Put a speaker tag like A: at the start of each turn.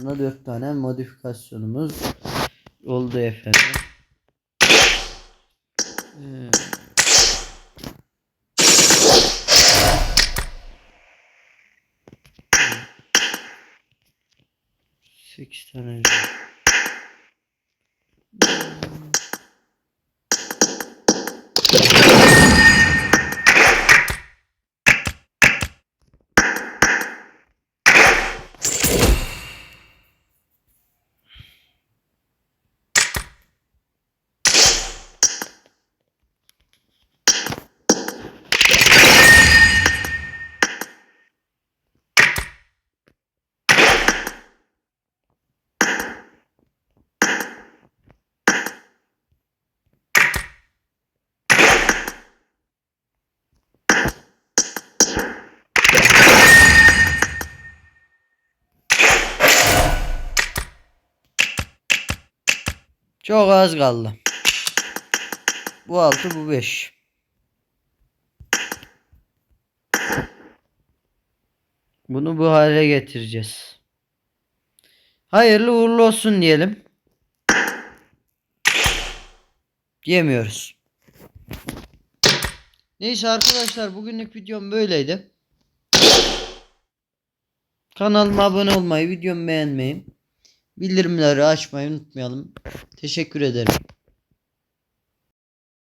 A: Bunda 4 tane modifikasyonumuz oldu efendim. Ee, Sekiz tane. Çok az kaldı. Bu 6 bu 5. Bunu bu hale getireceğiz. Hayırlı uğurlu olsun diyelim. Diyemiyoruz. Neyse arkadaşlar bugünlük videom böyleydi. Kanalıma abone olmayı, videomu beğenmeyi, bildirimleri açmayı unutmayalım. Teşekkür ederim.